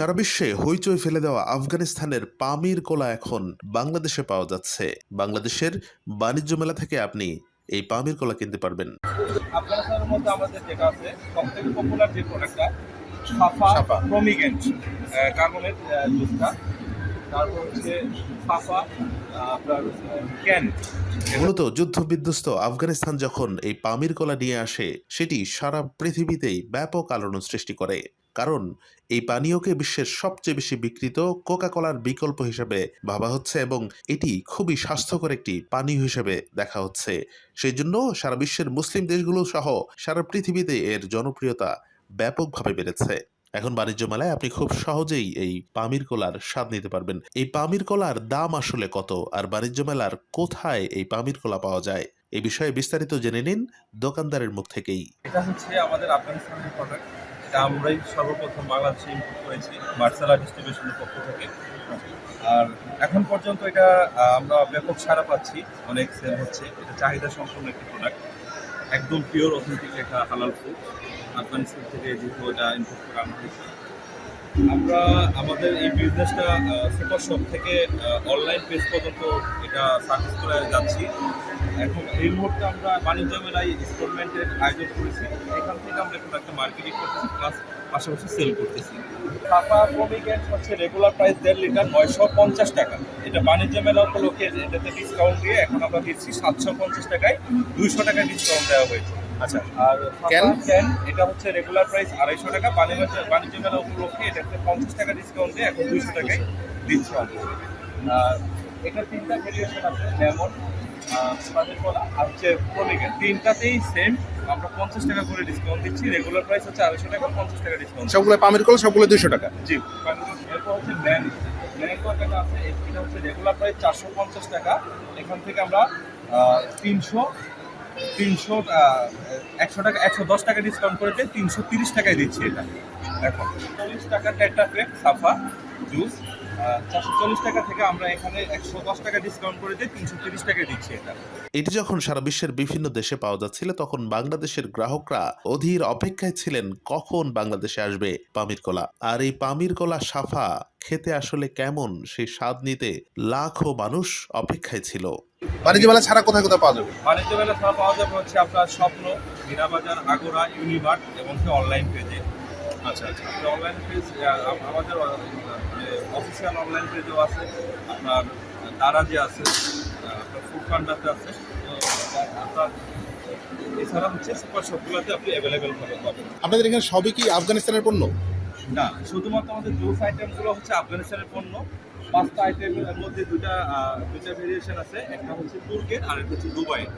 সারা বিশ্বে হইচই ফেলে দেওয়া আফগানিস্তানের পামির কোলা এখন বাংলাদেশে পাওয়া যাচ্ছে। বাংলাদেশের বাণিজ্য মেলা থেকে আপনি এই পামির কোলা কিনতে পারবেন। আফগানিস্তানের মধ্যে আমাদের যেটা আছে সব পপুলার যে প্রোডাক্টটা সাফা সাফা। প্রমিগেন্ট কার্বনের জুসটা তারপর হচ্ছে সাফা আপনার ক্যান মূলত যুদ্ধ বিধ্বস্ত আফগানিস্তান যখন এই পামির কলা নিয়ে আসে সেটি সারা পৃথিবীতেই ব্যাপক আলোড়ন সৃষ্টি করে। কারণ এই পানীয়কে বিশ্বের সবচেয়ে বেশি বিকৃত কোকা কলার বিকল্প হিসেবে ভাবা হচ্ছে এবং এটি খুবই স্বাস্থ্যকর একটি পানীয় হিসেবে দেখা হচ্ছে। সেই জন্য সারা বিশ্বের মুসলিম দেশগুলো সহ সারা পৃথিবীতে এর জনপ্রিয়তা ব্যাপকভাবে বেড়েছে। এখন বাণিজ্য মেলায় আপনি খুব সহজেই এই পামির কলার স্বাদ নিতে পারবেন। এই পামির কলার দাম আসলে কত? আর বাণিজ্য মেলার কোথায় এই পামির কলা পাওয়া যায়? এই বিষয়ে বিস্তারিত জেনে নিন দোকানদারের মুখ থেকেই। এটা হচ্ছে আমাদের আফগানিস্তানের প্রোডাক্ট এটা আমরাই সর্বপ্রথম বাংলাদেশে ইম্পোর্ট করেছি মার্শাল আর্ট ডিস্ট্রিবিউশনের পক্ষ থেকে। আর এখন পর্যন্ত এটা আমরা ব্যাপক সাড়া পাচ্ছি, অনেক সেল হচ্ছে। এটা চাহিদা সম্পন্ন একটি প্রোডাক্ট একদম পিওর অথেন্টিক একটা হালাল ফুড আফগানিস্তান থেকে যেহেতু এটা ইম্পোর্ট করা হয়েছে। আমরা আমাদের এই বিজনেসটা সুপার শপ থেকে অনলাইন পেজ পর্যন্ত এটা সার্ভিস করে যাচ্ছি। এখন এই মুহূর্তে আমরা বাণিজ্য মেলায় ইনস্টলমেন্টের আয়োজন করেছি। এখান থেকে আমরা এখন একটা মার্কেটিং করতেছি প্লাস পাশাপাশি সেল করতেছি। টাকা পমিগ্যান্ট হচ্ছে রেগুলার প্রাইস দেড় লিটার নয়শো পঞ্চাশ টাকা। এটা বাণিজ্য মেলা উপলক্ষে এটাতে ডিসকাউন্ট দিয়ে এখন আমরা দিচ্ছি সাতশো পঞ্চাশ টাকায় দুইশো টাকা ডিসকাউন্ট দেওয়া হয়েছে। আচ্ছা। আর Can? ক্যান এটা হচ্ছে রেগুলার প্রাইস আড়াইশো টাকা। বাণিজ্য বাণিজ্য মেলা উপলক্ষে এটাতে পঞ্চাশ টাকা ডিসকাউন্ট দিয়ে এখন দুইশো টাকায় দিচ্ছি আর এটা তিনটা ভেরিয়েশন আছে লেমন কলা আর হচ্ছে প্রমিগেন তিনটাতেই সেম আমরা পঞ্চাশ টাকা করে ডিসকাউন্ট দিচ্ছি। রেগুলার প্রাইস হচ্ছে আড়াইশো টাকা পঞ্চাশ টাকা ডিসকাউন্ট সবগুলো পামের কল সবগুলো দুশো টাকা? জি এরপর হচ্ছে ম্যাঙ্গো যেটা আছে এটা হচ্ছে রেগুলার প্রাইস চারশো পঞ্চাশ টাকা। এখান থেকে আমরা তিনশো তিনশো একশো টাকা, একশো দশ টাকা ডিসকাউন্ট করে দিয়ে তিনশো তিরিশ টাকায় দিচ্ছি এটা। এখন চল্লিশ টাকা টেট্রা প্যাক সাফা জুস চারশো চল্লিশ টাকা থেকে আমরা এখানে একশো দশ টাকা ডিসকাউন্ট করে দিয়ে তিনশো তিরিশ টাকায় দিচ্ছি এটা। এটি যখন সারা বিশ্বের বিভিন্ন দেশে পাওয়া যাচ্ছিল তখন বাংলাদেশের গ্রাহকরা অধীর অপেক্ষায় ছিলেন কখন বাংলাদেশে আসবে পামির কলা? আর এই পামির কলা সাফা খেতে আসলে কেমন? সেই স্বাদ নিতে লাখো মানুষ অপেক্ষায় ছিল। বাণিজ্য মেলা ছাড়া কোথায় কোথায় পাওয়া যাবে? বাণিজ্য মেলা ছাড়া পাওয়া যাবে হচ্ছে আপনার স্বপ্ন হীরাবাজার আগোরা ইউনিভার্ট এবং অনলাইন পেজে আচ্ছা আচ্ছা। অনলাইন পেজ আমাদের অফিসিয়াল অনলাইন পেজও আছে। আপনার তারা যে আছে আহ, আপনার ফুড পান্ডাতে আছে। আপনার এছাড়া হচ্ছে সুপার আপনি অ্যাভেলেবেল পাবেন। আপনাদের এখানে সবই কি আফগানিস্তানের পণ্য? না শুধুমাত্র আমাদের জুস আইটেমগুলো হচ্ছে আফগানিস্তানের পণ্য। পাঁচটা আইটেমের মধ্যে দুটা দুটা ভেরিয়েশন আছে। একটা হচ্ছে তুর্কের আর একটা হচ্ছে দুবাইয়ের।